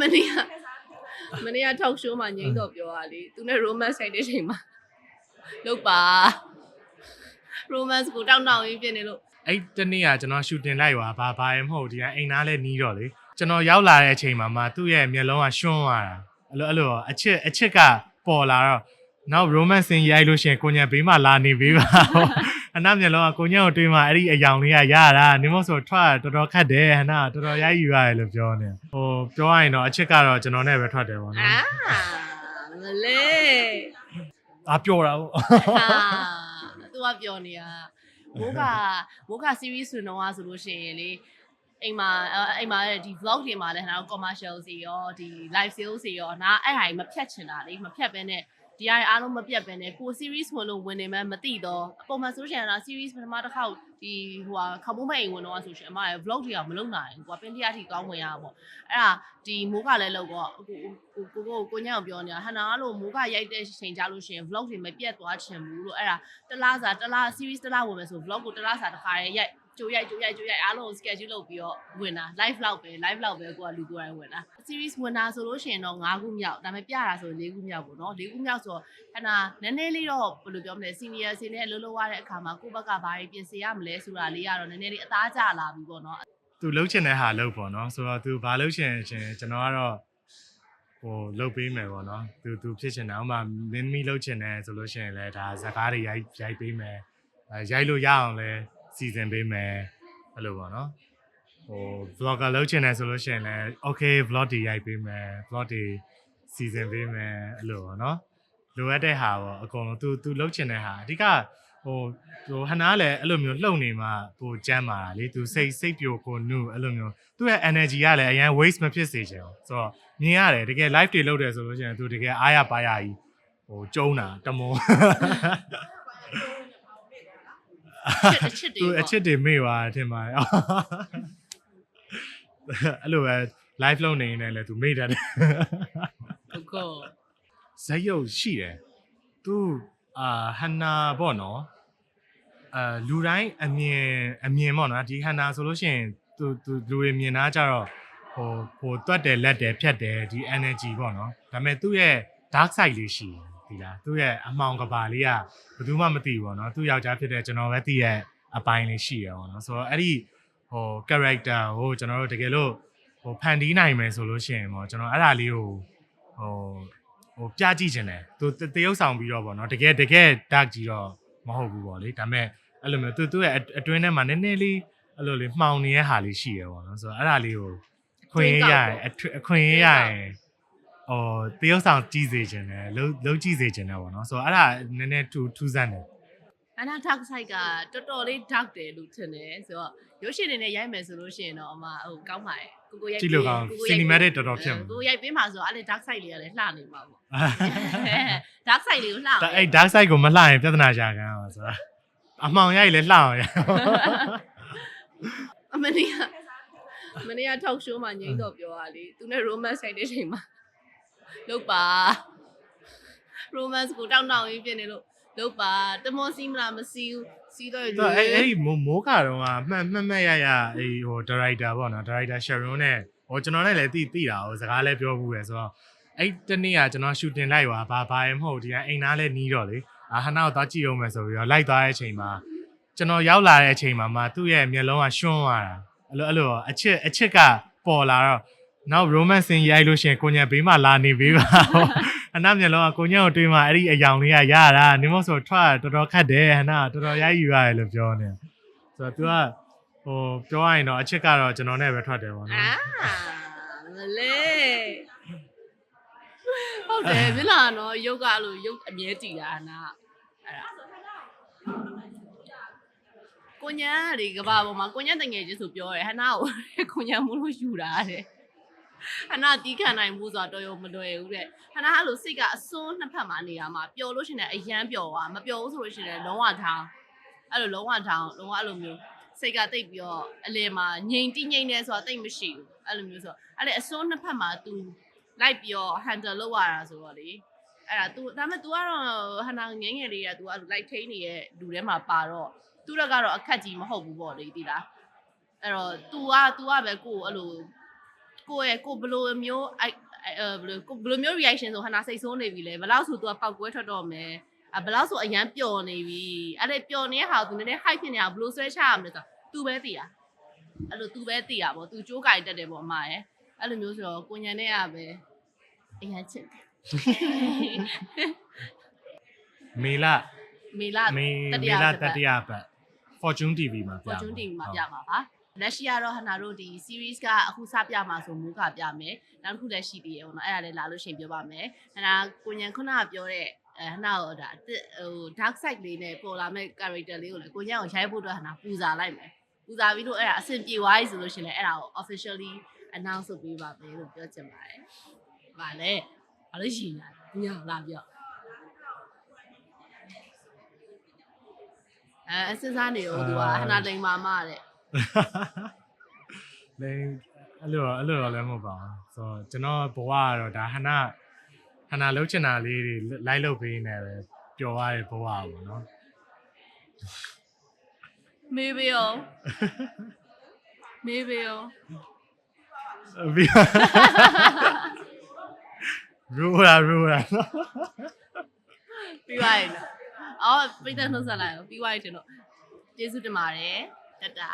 မနေ့ကမနေ့က talk show မှာငိမ့်တော့ပြောတာလေသူနဲ့ romance ဆိုင်တဲ့ချိန်မှာလုပ်ပါ romance ကိုတောင်းတောင်းရင်းဖြစ်နေလို့အဲ့တနေ့ကကျွန်တော်ရှူတင်လိုက်ပါဘာဘာရမဟုတ်ဒီကအိမ်သားလဲနီးတော့လေကျွန်တော်ရောက်လာတဲ့အချိန်မှာမှသူ့ရဲ့မျက်လုံးကရွှွန်းသွားတာအဲ့လိုအဲ့လိုအချစ်အချစ်ကပေါ်လာတော့နောက် romance စင်ရိုက်လို့ရှရင်ကိုညံဘေးမှာလာနေပေးပါ အနာမျက်လုံးကကိုညံကိုတွေးမှအဲ့ဒီအယောင်လေးကရတာနေမို့ဆိုထွက်တော်တော်ခတ်တယ်ဟနာတော်တော်ရိုက်ယူရတယ်လို့ပြောနေဟိုပြောရရင်တော့အချစ်ကတော့ကျွန်တော်နဲ့ပဲထွက်တယ်ပေါ့နော်အာမလေးအာပြောတာပေါ့ဟာသူကပြောနေတာမိုးကမိုးက series ဆိုတော့อ่ะဆိုလို့ရှိရင်လေအိမ်မှာအဲ့အိမ်မှာဒီ vlog တွေမှာလည်းဟို commercial စီရောဒီ live sales စီရောနားအဲ့ဟာကြီးမဖြတ်ချင်တာလေမဖြတ်ဘဲနဲ့ ဒီအရာအားလုံးမပြတ်ပဲနဲ့ကို series ဝင်လို့ဝင်နေမှမသိတော့အပေါ်မှာဆိုရှင်က series ပထမတစ်ခေါက်ဒီဟိုဟာခမုံးမအိမ်ဝင်တော့ဆိုရှင်အမရဲ့ vlog တွေကမလုပ်နိုင်ဘူးကွာပင်တရားထိကောင်းဝင်ရပါပေါ့အဲ့ဒါဒီမိုးကလည်းလောက်တော့ကိုကိုကိုကိုညောင်ပြောနေတာဟန်နာလို့မိုးကရိုက်တဲ့ချိန်ကြလို့ရှင် vlog တွေမပြတ်သွားချင်ဘူးလို့အဲ့ဒါတလားစာတလား series တလားဝင်မယ်ဆို vlog ကိုတလားစာတစ်ခါရဲရိုက် ကြိုရိုက်ကြိုရိုက်ကြိုရိုက်အားလုံး schedule လုပ်ပြီးတော့ဝင်တာ live လောက်ပဲ live လောက်ပဲကိုကလူကိုယ်တိုင်ဝင်တာ series ဝင်တာဆိုလို့ရှိရင်တော့9ခုမြောက်ဒါပေမဲ့ပြတာဆို4ခုမြောက်ပေါ့နော်4ခုမြောက်ဆိုတော့ခဏနည်းနည်းလေးတော့ဘယ်လိုပြောမလဲ senior စင်းနဲ့လှုပ်လှုပ်ရတဲ့အခါမှာကိုယ့်ဘက်ကဘာတွေပြင်ဆင်ရမလဲဆိုတာလေးကတော့နည်းနည်းလေးအသားကျလာပြီပေါ့နော်သူလှုပ်ချင်တဲ့ဟာလှုပ်ပေါ့နော်ဆိုတော့သူဘာလှုပ်ချင်ချင်ကျွန်တော်ကတော့ဟိုလှုပ်ပေးမယ်ပေါ့နော်သူသူဖြစ်ချင်တာဥပမာမင်းမီလှုပ်ချင်တယ်ဆိုလို့ရှိရင်လည်းဒါဇကားတွေရိုက်ရိုက်ပေးမယ်အဲရိုက်လို့ရအောင်လဲ စီစဉ်ပေးမယ်အဲ့လိုပေါ့နော်ဟို vlogger လှုပ်ချင်တယ်ဆိုလို့ရှိရင်လည်း okay vlog တွေရိုက်ပေးမယ် vlog တွေစီစဉ်ပေးမယ်အဲ့လိုပေါ့နော်လိုအပ်တဲ့ဟာပေါ့အကုန်လုံးသူသူလှုပ်ချင်တဲ့ဟာအဓိကဟိုဟိုဟနာလည်းအဲ့လိုမျိုးလှုပ်နေမှပိုကျမ်းမာတာလေသူစိတ်စိတ်ပြိုကိုနုအဲ့လိုမျိုးသူ့ရဲ့ energy ကလည်းအရင် waste မဖြစ်စေချင်ဘူးဆိုတော့မြင်ရတယ်တကယ် live တွေလုပ်တယ်ဆိုလို့ရှိရင်သူတကယ်အားရပါရကြီးဟိုကျုံးတာတမုံ အချစ်တွေသူအချစ်တွေမေ့သွားတယ်ထင်ပါတယ်အဲ့လိုပဲ live လုပ်နေနေလဲသူမေ့တတ်တယ်ဟုတ်ကောဇက်ရုပ်ရှိတယ်သူအာဟန်နာပေါ့နော်အာလူတိုင်းအမြင်အမြင်ပေါ့နော်ဒီဟန်နာဆိုလို့ရှိရင်သူသူလူတွေမြင်တာကြတော့ဟိုဟိုတွတ်တယ်လက်တယ်ဖြတ်တယ်ဒီ energy ပေါ့နော်ဒါပေမဲ့သူ့ရဲ့ dark side လေးရှိတယ် ဒီလားသူ့ရဲ့အမှောင်ကဘာလေးကဘယ်သူမှမသိဘူးပေါ့နော်သူ့ယောက်ျားဖြစ်တဲ့ကျွန်တော်ပဲသိရဲ့အပိုင်းလေးရှိရပေါ့နော်ဆိုတော့အဲ့ဒီဟို character ကိုကျွန်တော်တို့တကယ်လို့ဟိုဖန်တီးနိုင်မယ်ဆိုလို့ရှိရင်ပေါ့ကျွန်တော်အဲ့ဒါလေးကိုဟိုဟိုပြကြည့်ခြင်းတယ်သူတရုပ်ဆောင်ပြီးတော့ဗောနော်တကယ်တကယ် dark ကြီးတော့မဟုတ်ဘူးဗောလေဒါပေမဲ့အဲ့လိုမျိုးသူသူ့ရဲ့အတွင်းထဲမှာနည်းနည်းလေးအဲ့လိုလေးမှောင်နေတဲ့ဟာလေးရှိရဗောနော်ဆိုတော့အဲ့ဒါလေးကိုအခွင့်ရရရင်အခွင့်ရရရင် ဟိုတရုပ်ဆောင်ကြည့်စေခြင်းတယ်လုံးလုံးကြည့်စေခြင်းတယ်ဗောနော်ဆိုတော့အဲ့ဒါနည်းနည်းထူထူးဆန်းတယ်အနာ dark side ကတော်တော်လေး dark တယ်လို့ထင်တယ်ဆိုတော့ရုပ်ရှင်တွေနဲ့ရိုက်မယ်ဆိုလို့ရှိရင်တော့အမဟိုကောင်းပါတယ်ကိုကိုရိုက်ကြည့်လို့ကောင်း cinematic တော်တော်ဖြစ်မှာကိုရိုက်ပေးမှာဆိုတော့အဲ့လေ dark side လေးကလည်းလှနေမှာပေါ့ dark side လေးကိုလှအောင်ဒါအဲ့ dark side ကိုမလှရင်ပြဿနာရှာခံရမှာဆိုတာအမှောင်ရိုက်လဲလှအောင်ရအမနေ့ကအမနေ့က talk show မှာငိမ့်တော့ပြောတာလေသူနဲ့ romance ဆိုင်တဲ့ချိန်မှာ လုပ်ပါ romance ကိုတောင်းတောင်းရင်းဖြစ်နေလို့လုပ်ပါတမောစီးမလားမစီးဘူးစီးတော့ရသူကအဲ့အဲ့ဒီမိုးမိုးကတော့ကမှတ်မှတ်မှတ်ရရအဲ့ဟိုဒါရိုက်တာပေါ့နော်ဒါရိုက်တာ Sharon နဲ့ဟိုကျွန်တော်နဲ့လည်းသိသိတာဟိုစကားလည်းပြောဘူးရယ်ဆိုတော့အဲ့တနေ့ကကျွန်တော်ရှူတင်လိုက်ပါဘာဘာရမဟုတ်ဒီကအိမ်သားလည်းနီးတော့လေအာဟနာကိုသွားကြည့်အောင်မယ်ဆိုပြီးတော့လိုက်သွားတဲ့အချိန်မှာကျွန်တော်ရောက်လာတဲ့အချိန်မှာမှသူ့ရဲ့မျက်လုံးကရွှွန်းသွားတာအဲ့လိုအဲ့လိုအချစ်အချစ်ကပေါ်လာတော့ နောက် romance စင်ရိုက်လို့ရှရင်ကိုညံဘေးမှာလာနေပေးပါအနာမျက်လုံးကကိုညံကိုတွေးမှအဲ့ဒီအယောင်လေးကရတာနေမို့ဆိုထွက်တော်တော်ခတ်တယ်ဟနာတော်တော်ရိုက်ယူရတယ်လို့ပြောနေဆိုတော့ तू ကဟိုပြောရရင်တော့အချစ်ကတော့ကျွန်တော်နဲ့ပဲထွက်တယ်ပေါ့နော်အာမလေးဟုတ်တယ်မလားနော်ရုပ်ကအဲ့လိုရုပ်အမြဲတည်တာနာအဲ့ဒါကိုညာလေကဘာပေါ်မှာကိုညာတငယ်ချင်းဆိုပြောရဲဟနာကိုကိုညာမို့လို့ယူတာတဲ့ ဟနာတီးခံနိုင်မှုဆိုတော့တော်ရုံမလွယ်ဘူးတဲ့ဟနာအဲ့လိုစိတ်ကအစွန်းနှစ်ဖက်မှာနေတာမှာပျော်လို့ရှရင်လည်းအယမ်းပျော်သွားမပျော်ဘူးဆိုလို့ရှရင်လည်းလုံးဝထောင်းအဲ့လိုလုံးဝထောင်းလုံးဝအဲ့လိုမျိုး စိတ်ကတိတ်ပြီးတော့အလယ်မှာငြိမ်တိငြိမ်နေဆိုတာတိတ်မရှိဘူးအဲ့လိုမျိုးဆိုတော့အဲ့လေအစွန်းနှစ်ဖက်မှာ तू လိုက်ပြီးတော့ handle လုပ်ရတာဆိုတော့လေအဲ့ဒါ तू ဒါပေမဲ့ तू ကတော့ဟနာငယ်ငယ်လေးက तू အဲ့လိုလိုက်ထိန်းနေတဲ့လူထဲမှာပါတော့သူတို့ကတော့အခက်ကြီးမဟုတ်ဘူးပေါ့လေဒီလားအဲ့တော့ तू က तू ကပဲကိုယ်အဲ့လို ကိုယ့်ရဲ့ကိုဘယ်လိုမျိုးအဲ့အဲဘယ်လိုကိုဘယ်လိုမျိုး reaction ဆိုဟနာစိတ်ဆိုးနေပြီလေဘယ်လောက်ဆို तू ပောက်ကွဲထွက်တော့မယ်အဘယ်လောက်ဆိုအရန်ပျော်နေပြီအဲ့ဒါပျော်နေတဲ့ဟာကို तू နည်းနည်း high ဖြစ်နေတာဘယ်လိုဆွဲချရမလဲဆိုတော့ तू ပဲသိတာအဲ့လို तू ပဲသိတာပေါ့ तू ကြိုးကြိုင်တက်တယ်ပေါ့အမရဲ့အဲ့လိုမျိုးဆိုတော့ကိုညံနဲ့ကပဲအရန်ချစ်တယ် မေလ မေလာ မေ တတိ မေ ယ လ တစ် တ ပတ် တိယပတ် Fortune TV မှာပြ Fortune TV မှာပြမှာပါ လက်ရှိကတော့ဟနာတို့ဒီ series ကအခုစပြမှာဆိုမူကပြမယ်နောက်တစ်ခုလည်းရှိသေးတယ်ပေါ့နော်အဲ့ဒါလည်းလာလို့ရှိရင်ပြောပါမယ်ဟနာကိုညံခုနကပြောတဲ့အဲဟနာတော့ဒါအသစ်ဟို dark side လေးနဲ့ပေါ်လာမဲ့ character လေးကိုလည်းကိုညံကိုရိုက်ဖို့အတွက်ဟနာပူဇာလိုက်မယ်ပူဇာပြီးတော့အဲ့ဒါအဆင်ပြေသွားပြီဆိုလို့ရှိရင်လည်းအဲ့ဒါကို officially announce လုပ်ပေးပါမယ်လို့ပြောချင်ပါတယ်။ဗာလေ။ဘာလို့ရှိနေတာ။ညလာပြော။အဲစဉ်းစားနေတော့သူကဟနာတိမ်မာမတဲ့ လေအဲ့လိုအဲ့လိုတော့လည်းမဟုတ်ပါဘူးဆိုတော့ကျွန်တော်ဘဝကတော့ဒါဟနာဟနာလှုပ်ချင်တာလေးတွေလိုက်လုပ်ပေးနေတယ်ပျော်ရတဲ့ဘဝပေါ့နော်မေးပေးအောင်မေးပေးအောင်ပြီးရူရာရူရာပြီးသွားရင်တော့အော်ပိတ်သက်နှုတ်ဆက်လိုက်အောင်ပြီးသွားရင်တော့ကျေးဇူးတင်ပါတယ် တတာ